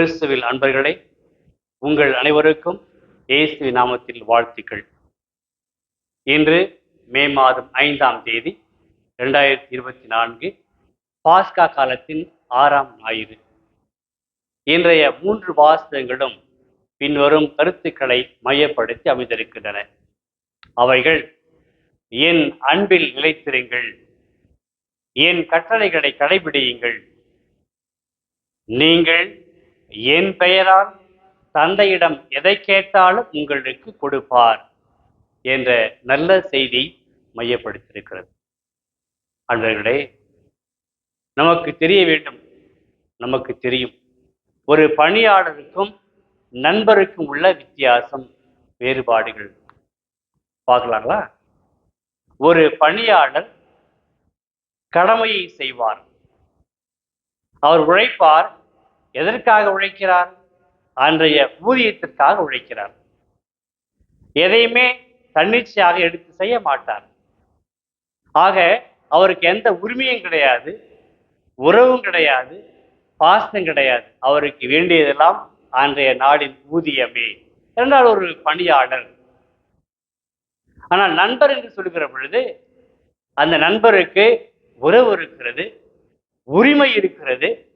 கிறிஸ்துவில் அன்பர்களே உங்கள் அனைவருக்கும் இயேசு நாமத்தில் வாழ்த்துக்கள். இன்று மே மாதம் ஐந்தாம் தேதி ரெண்டாயிரத்தி இருபத்தி நான்கு பாஸ்கா காலத்தின் ஆறாம் ஞாயிறு. இன்றைய மூன்று வாசகங்களும் பின்வரும் கருத்துக்களை மையப்படுத்தி அமைந்திருக்கின்றன. அவைகள் என் அன்பில் நிலைத்திருங்கள் என் கட்டளைகளை கடைபிடியுங்கள் நீங்கள் என் பெயரால் தந்தையிடம் எதை கேட்டாலும் உங்களுக்கு கொடுப்பார் என்ற நல்ல செய்தி மையப்படுத்தியிருக்கிறது. அன்பர்களே நமக்கு தெரிய வேண்டும். நமக்கு தெரியும். ஒரு பணியாளருக்கும் நண்பருக்கும் உள்ள வித்தியாசம் வேறுபாடுகள். பார்க்கலாங்களா? ஒரு பணியாளர் கடமையை செய்வார். அவர் உழைப்பார் எதற்காக உழைக்கிறார்? அன்றைய ஊதியத்திற்காக உழைக்கிறார். எதையுமே தன்னிச்சையாக எடுத்து செய்ய மாட்டார். ஆக அவருக்கு எந்த உரிமையும் கிடையாது உறவும் கிடையாது பாசம் கிடையாது. அவருக்கு வேண்டியதெல்லாம் அன்றைய நாளின் ஊதியமே. என்றால் ஒரு பணியாளர். ஆனால் நண்பர் என்று சொல்லுகிற பொழுது அந்த நண்பருக்கு உறவு இருக்கிறது உரிமை இருக்கிறது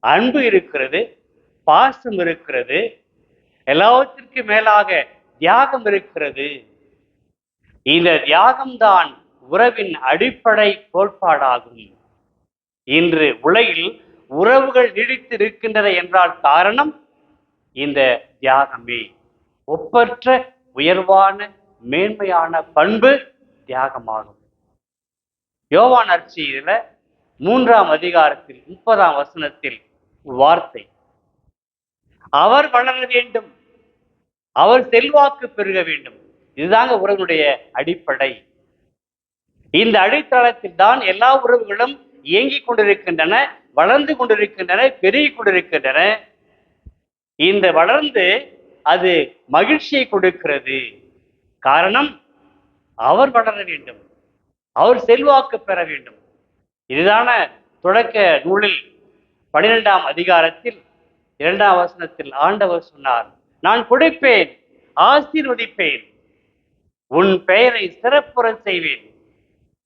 அன்பு இருக்கிறது பாசம் இருக்கிறது எல்லாவற்றிற்கும் மேலாக தியாகம் இருக்கிறது. இந்த தியாகம்தான் உறவின் அடிப்படை கோட்பாடாகும். இன்று உலகில் உறவுகள் நீடித்து இருக்கின்றன என்றால் காரணம் இந்த தியாகமே. ஒப்பற்ற உயர்வான மேன்மையான பண்பு தியாகமாகும். யோவான் அர்ச்சியில மூன்றாம் அதிகாரத்தில் முப்பதாம் வசனத்தில் வார்த்தை. அவர் வளர வேண்டும். அவர் செல்வாக்கு பெருக வேண்டும். இதுதாங்க உறவுடைய அடிப்படை. இந்த அடித்தளத்தில் தான் எல்லா உறவுகளும் இயங்கிக் கொண்டிருக்கின்றன வளர்ந்து கொண்டிருக்கின்றன பெருகிக் கொண்டிருக்கின்றன. இந்த வளர்ந்து அது மகிழ்ச்சியை கொடுக்கிறது. காரணம் அவர் வளர வேண்டும். அவர் செல்வாக்கு பெற வேண்டும். இதுதான தொடக்க நூலில் பனிரெண்டாம் அதிகாரத்தில் இரண்டாம் வசனத்தில் ஆண்டவர் சொன்னார் நான் கொடுப்பேன் ஆசீர்வதிப்பேன் உன் பெயரை சிறப்புற செய்வேன்.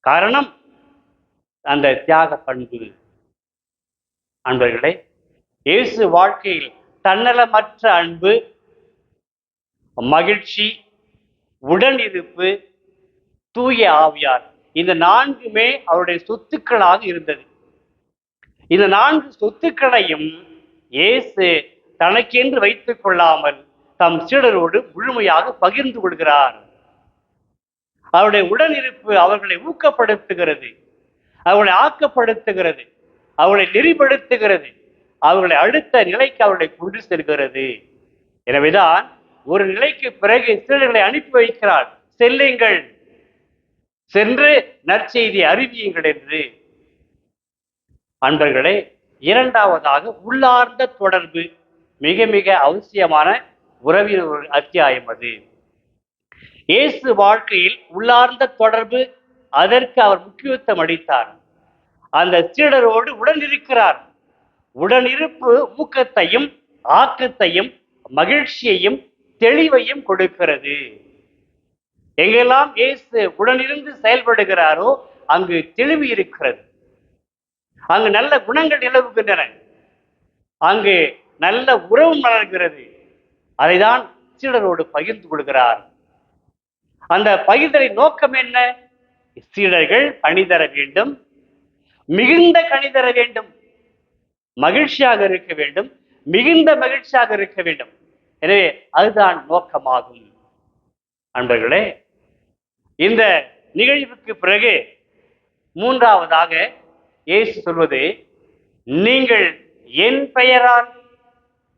காரணம் அந்த தியாக பண்பு. அன்பர்களே இயேசு வாழ்க்கையில் தன்னலமற்ற அன்பு மகிழ்ச்சி உடன் இருப்பு தூய ஆவியார். இந்த நான்குமே அவருடைய சொத்துக்களாக இருந்தது. இந்த நான்கு சொத்துக்களையும் இயேசு தனக்கென்று வைத்துக் கொள்ளாமல் தம் சீடரோடு முழுமையாக பகிர்ந்து கொள்கிறார். அவருடைய உடனிருப்பு அவர்களை ஊக்கப்படுத்துகிறது. அவர்களை ஆக்கப்படுத்துகிறது. அவர்களை நெறிப்படுத்துகிறது. அவர்களை அடுத்த நிலைக்கு அவர்களை கொண்டு செல்கிறது. எனவேதான் ஒரு நிலைக்கு பிறகு சீடர்களை அனுப்பி வைக்கிறார். செல்லுங்கள். சென்று நற்செய்தி அறிவியுங்கள் என்று அன்பர்களே இரண்டாவதாக உள்ளார்ந்த தொடர்பு மிக மிக அவசியமான உறவின் ஒரு அத்தியாயம் அது. இயேசு வாழ்க்கையில் உள்ளார்ந்த தொடர்பு அதற்கு அவர் முக்கியத்துவம் அளித்தார். அந்த சீடரோடு உடன் இருக்கிறார் உடனிருப்பு ஊக்கத்தையும் ஆக்கத்தையும் மகிழ்ச்சியையும் தெளிவையும் கொடுக்கிறது. எங்கெல்லாம் இயேசு உடனிருந்து செயல்படுகிறாரோ அங்கு தெளிவு இருக்கிறது. அங்கு நல்ல குணங்கள் நிலவுகின்றன அங்கு நல்ல உறவு மலர்கிறது. அதைதான் சீடரோடு பகிர்ந்து கொள்கிறார். அந்த பகிர்தலின் நோக்கம் என்ன? சீடர்கள் பணி தர வேண்டும். மிகுந்த கணிதர வேண்டும். மகிழ்ச்சியாக இருக்க வேண்டும். மிகுந்த மகிழ்ச்சியாக இருக்க வேண்டும். எனவே அதுதான் நோக்கமாகும். அன்பர்களே இந்த நிகழ்வுக்கு பிறகு மூன்றாவதாக இயேசு சொல்வது நீங்கள் என் பெயரால்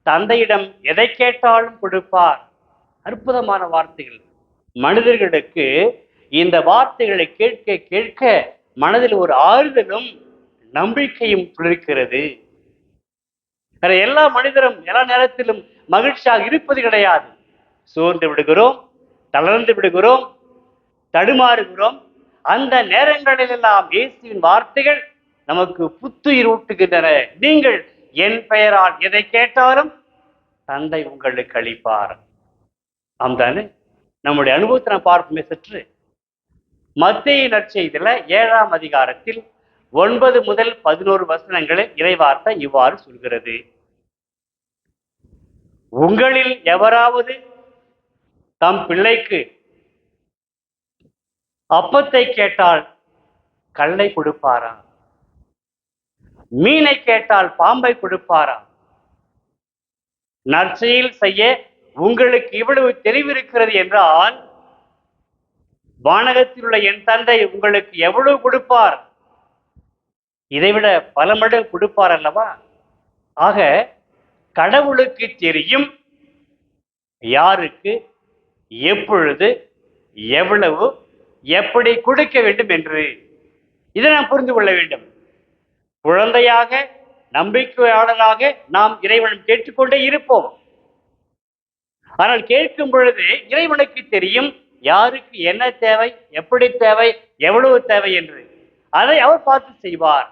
தந்தையிடம் எதை கேட்டாலும் கொடுப்பார். அற்புதமான வார்த்தைகள். மனிதர்களுக்கு இந்த வார்த்தைகளை கேட்க கேட்க மனதில் ஒரு ஆறுதலும் நம்பிக்கையும் துளிர்க்கிறது. வேற எல்லா மனிதரும் எல்லா நேரத்திலும் மகிழ்ச்சியாக இருப்பது கிடையாது. சோர்ந்து விடுகிறோம் தளர்ந்து விடுகிறோம் தடுமாறுகிறோம். அந்த நேரங்களிலெல்லாம் இயேசுவின் வார்த்தைகள் நமக்கு புத்துயிர் ஊட்டுகின்றன. நீங்கள் என் பெயரால் எதை கேட்டாலும் தந்தை உங்களுக்கு அளிப்பார். ஆம்தானே நம்முடைய அனுபவத்தை நான் பார்ப்போமே சற்று. மத்திய நற்செய்தியில ஏழாம் அதிகாரத்தில் ஒன்பது முதல் பதினோரு வசனங்களில் இறைவார்த்தை இவ்வாறு சொல்கிறது. உங்களில் எவராவது தம் பிள்ளைக்கு அப்பத்தை கேட்டால் கல்லை கொடுப்பாரா? மீனை கேட்டால் பாம்பை கொடுப்பாரா? நற்செயல் செய்ய உங்களுக்கு இவ்வளவு தெளிவிருக்கிறது என்றால் வானகத்தில் உள்ள என் தந்தை உங்களுக்கு எவ்வளவு கொடுப்பார்? இதைவிட பல மடங்கு கொடுப்பார் அல்லவா? ஆக கடவுளுக்கு தெரியும் யாருக்கு எப்பொழுது எவ்வளவு எப்படி கொடுக்க வேண்டும் என்று இதை நாம் புரிந்து கொள்ள வேண்டும். குழந்தையாக நம்பிக்கையாளராக நாம் இறைவனும் கேட்டுக்கொண்டே இருப்போம். ஆனால் கேட்கும் பொழுது இறைவனுக்கு தெரியும் யாருக்கு என்ன தேவை எப்படி தேவை எவ்வளவு தேவை என்று. அதை அவர் பார்த்து செய்வார்.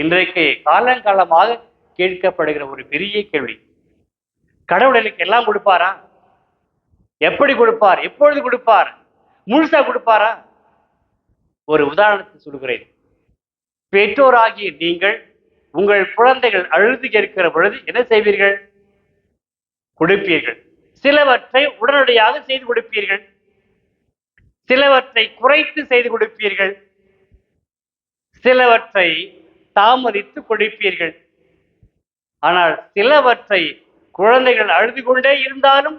இன்றைக்கு காலங்காலமாக கேட்கப்படுகிற ஒரு பெரிய கேள்வி. கடவுள் எனக்கு எல்லாம் கொடுப்பாரா? எப்படி கொடுப்பார் எப்பொழுது கொடுப்பார் முழுசா கொடுப்பாரா? ஒரு உதாரணத்தை சொல்கிறேன். பெற்றோராகிய நீங்கள் உங்கள் குழந்தைகள் அழுது கேட்கிற பொழுது என்ன செய்வீர்கள்? கொடுப்பீர்கள். சிலவற்றை உடனடியாக செய்து கொடுப்பீர்கள். சிலவற்றை குறைத்து செய்து கொடுப்பீர்கள். சிலவற்றை தாமதித்து கொடுப்பீர்கள். ஆனால் சிலவற்றை குழந்தைகள் அழுது கொண்டே இருந்தாலும்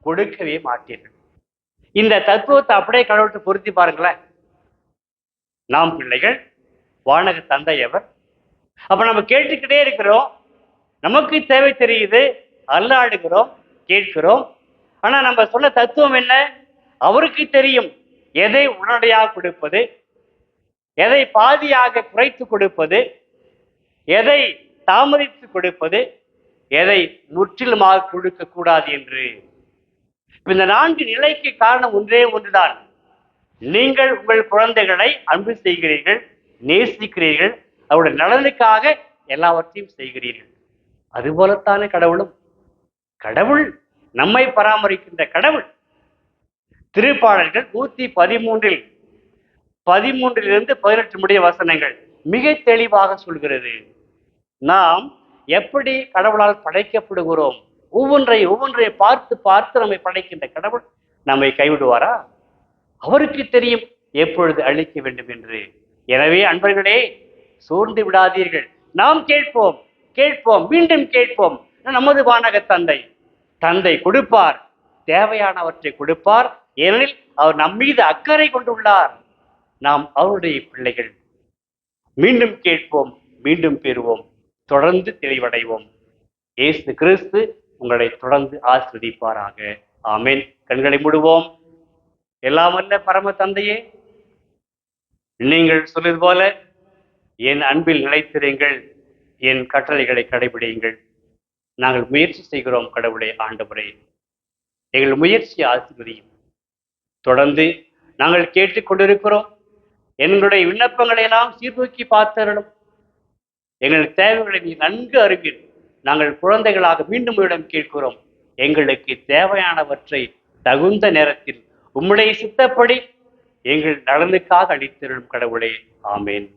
கொடுக்கவே மாட்டீர்கள். இந்த தத்துவத்தை அப்படியே கடவுள்கிட்ட பொருத்தி பாருங்களேன். நாம் பிள்ளைகள் வானக தந்தை அவர் அப்ப நம்ம கேட்டுக்கிட்டே இருக்கிறோம். நமக்கு தேவை தெரியுது. அல்லாடுகிறோம் கேட்கிறோம். ஆனா நம்ம சொன்ன தத்துவம் என்ன? அவருக்கு தெரியும் எதை உடனடியாக கொடுப்பது எதை பாதியாக குறைத்து கொடுப்பது எதை தாமதித்து கொடுப்பது எதை முற்றிலுமாக கொடுக்க கூடாது என்று. இந்த நான்கு நிலைக்கு காரணம் ஒன்றே ஒன்றுதான். நீங்கள் உங்கள் குழந்தைகளை அன்பு செய்கிறீர்கள் நேசிக்கிறீர்கள் அவருடைய நலனுக்காக எல்லாவற்றையும் செய்கிறீர்கள். அதுபோலத்தானே கடவுளும். கடவுள் நம்மை பராமரிக்கின்ற கடவுள். திருப்பாடல்கள் நூத்தி பதிமூன்றில் பதிமூன்றிலிருந்து பதினெட்டு முடிய வசனங்கள் மிக தெளிவாக சொல்கிறது. நாம் எப்படி கடவுளால் படைக்கப்படுகிறோம்? ஒவ்வொன்றை ஒவ்வொன்றை பார்த்து பார்த்து நம்மை படைக்கின்ற கடவுள் நம்மை கைவிடுவாரா? அவருக்கு தெரியும் எப்பொழுது அழிக்க வேண்டும் என்று. எனவே அன்பர்களே சோர்ந்து விடாதீர்கள். நாம் கேட்போம் கேட்போம் மீண்டும் கேட்போம். நமது வானக தந்தை தந்தை கொடுப்பார். தேவையானவற்றை கொடுப்பார். ஏனெனில் அவர் நம் மீது அக்கறை கொண்டுள்ளார். நாம் அவருடைய பிள்ளைகள். மீண்டும் கேட்போம் மீண்டும் பெறுவோம். தொடர்ந்து தெளிவடைவோம். இயேசு கிறிஸ்து உங்களை தொடர்ந்து ஆஸ்வதிப்பாராக ஆமேன். கண்களை மூடுவோம். எல்லாம் வல்ல பரம தந்தையே நீங்கள் சொல்வது போல என் அன்பில் நிலைத்திருங்கள் என் கட்டளைகளை கடைபிடியுங்கள். நாங்கள் முயற்சி செய்கிறோம் கடவுளை ஆண்டவரே. எங்கள் முயற்சி ஆசிர்வதியும். தொடர்ந்து நாங்கள் கேட்டுக்கொண்டிருக்கிறோம் எங்களுடைய விண்ணப்பங்களை எல்லாம் சீர்தூக்கி பார்த்தரணும் எங்கள் தேவைகளை நீ நன்கு அறிவீர். நாங்கள் குழந்தைகளாக மீண்டும் உங்களிடம் கேட்கிறோம். எங்களுக்கு தேவையானவற்றை தகுந்த நேரத்தில் உம்முடைய சித்தப்படி எங்கள் நலனுக்காக அளித்திருக்கும் கடவுளே. ஆமேன்.